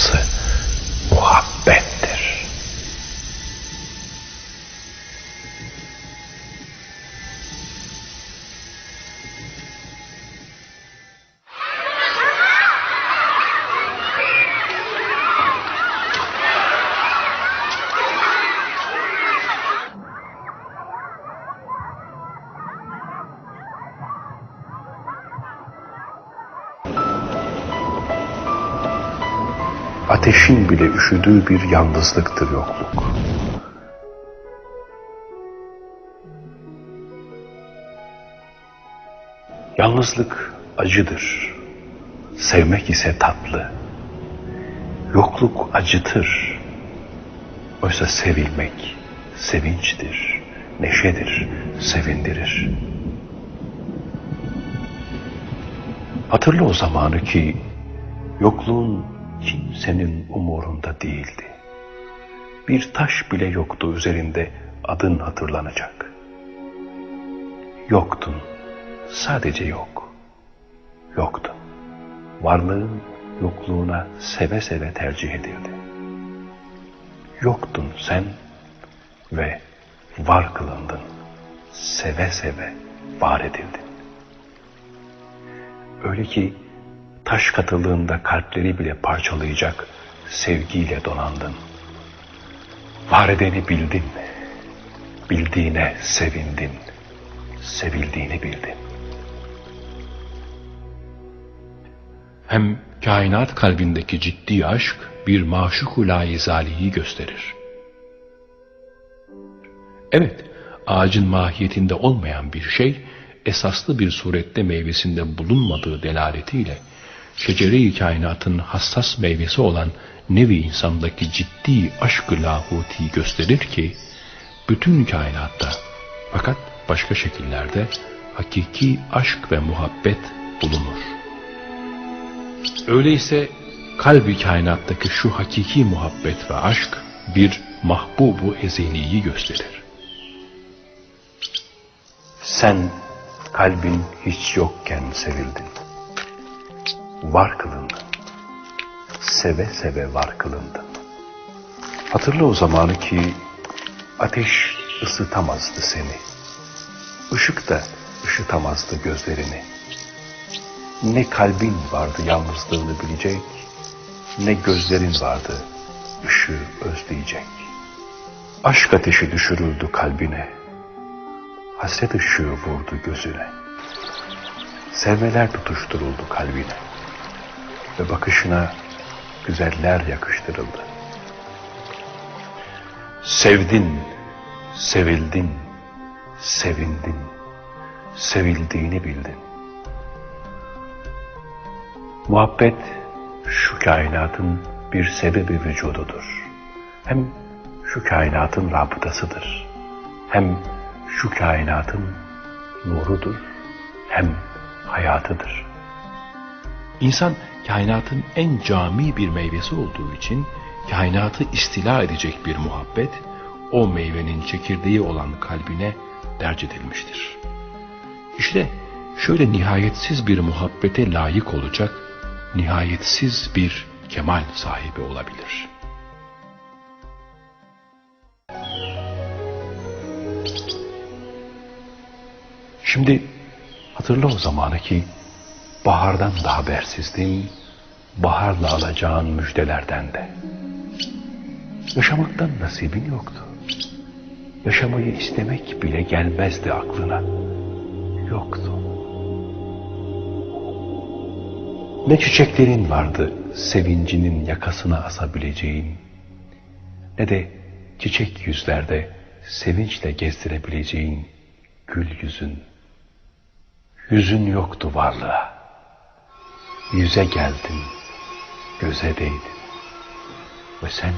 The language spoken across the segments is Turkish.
casa ateşin bile üşüdüğü bir yalnızlıktır yokluk. Yalnızlık acıdır. Sevmek ise tatlı. Yokluk acıtır. Oysa sevilmek sevinçtir, neşedir, sevindirir. Hatırla o zamanı ki yokluğun kimsenin umurunda değildi. Bir taş bile yoktu üzerinde adın hatırlanacak. Yoktun, sadece yok. Yoktun. Varlığın yokluğuna seve seve tercih edildi. Yoktun sen ve var kılındın. Seve seve var edildin. Öyle ki taş katıldığında kalpleri bile parçalayacak sevgiyle donandın. Var edeni bildin, bildiğine sevindin, sevildiğini bildin. Hem kainat kalbindeki ciddi aşk bir maşuku gösterir. Evet, ağacın mahiyetinde olmayan bir şey, esaslı bir surette meyvesinde bulunmadığı delaletiyle, şecere-i kainatın hassas meyvesi olan nevi insandaki ciddi aşk-ı lahutiyi gösterir ki, bütün kainatta fakat başka şekillerde hakiki aşk ve muhabbet bulunur. Öyleyse kalbi kainattaki şu hakiki muhabbet ve aşk bir mahbubu ezeliyi gösterir. Sen kalbin hiç yokken sevildin. Var kılındın. Seve seve var kılındın. Hatırla o zamanı ki ateş ısıtamazdı seni. Işık da ışıtamazdı gözlerini. Ne kalbin vardı yalnızlığını bilecek, ne gözlerin vardı ışığı özleyecek. Aşk ateşi düşürüldü kalbine, hasret ışığı vurdu gözüne. Sevmeler tutuşturuldu kalbine ve bakışına güzeller yakıştırıldı. Sevdin, sevildin, sevindin, sevildiğini bildin. Muhabbet şu kainatın bir sebebi vücududur. Hem şu kainatın rabıtasıdır. Hem şu kainatın nurudur. Hem hayatıdır. İnsan kainatın en cami bir meyvesi olduğu için kainatı istila edecek bir muhabbet o meyvenin çekirdeği olan kalbine derc edilmiştir. İşte şöyle nihayetsiz bir muhabbete layık olacak nihayetsiz bir kemal sahibi olabilir. Şimdi hatırla o zamanı ki bahardan da habersizdim, baharla alacağın müjdelerden de. Yaşamaktan nasibin yoktu. Yaşamayı istemek bile gelmezdi aklına. Yoktu. Ne çiçeklerin vardı sevincinin yakasına asabileceğin, ne de çiçek yüzlerde sevinçle gezdirebileceğin gül yüzün. Yüzün yoktu varlığa. Yüze geldin, göze değdin. Ve sen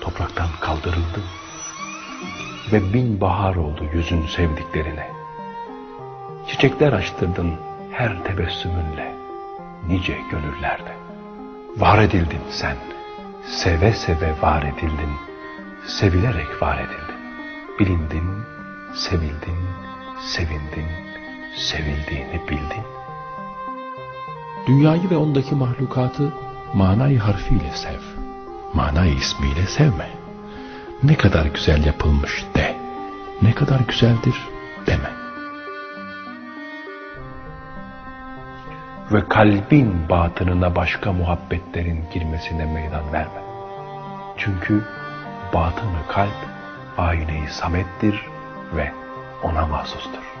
topraktan kaldırıldın. Ve bin bahar oldu yüzün sevdiklerine. Çiçekler açtırdın her tebessümünle, nice gönüllerde. Var edildin sen, seve seve var edildin, sevilerek var edildin. Bilindin, sevildin, sevindin, sevildiğini bildin. Dünyayı ve ondaki mahlukatı manayı harfiyle sev. Manayı ismiyle sevme. Ne kadar güzel yapılmış de. Ne kadar güzeldir deme. Ve kalbin batınına başka muhabbetlerin girmesine meydan verme. Çünkü batını kalp ayneyi samettir ve ona mahsustur.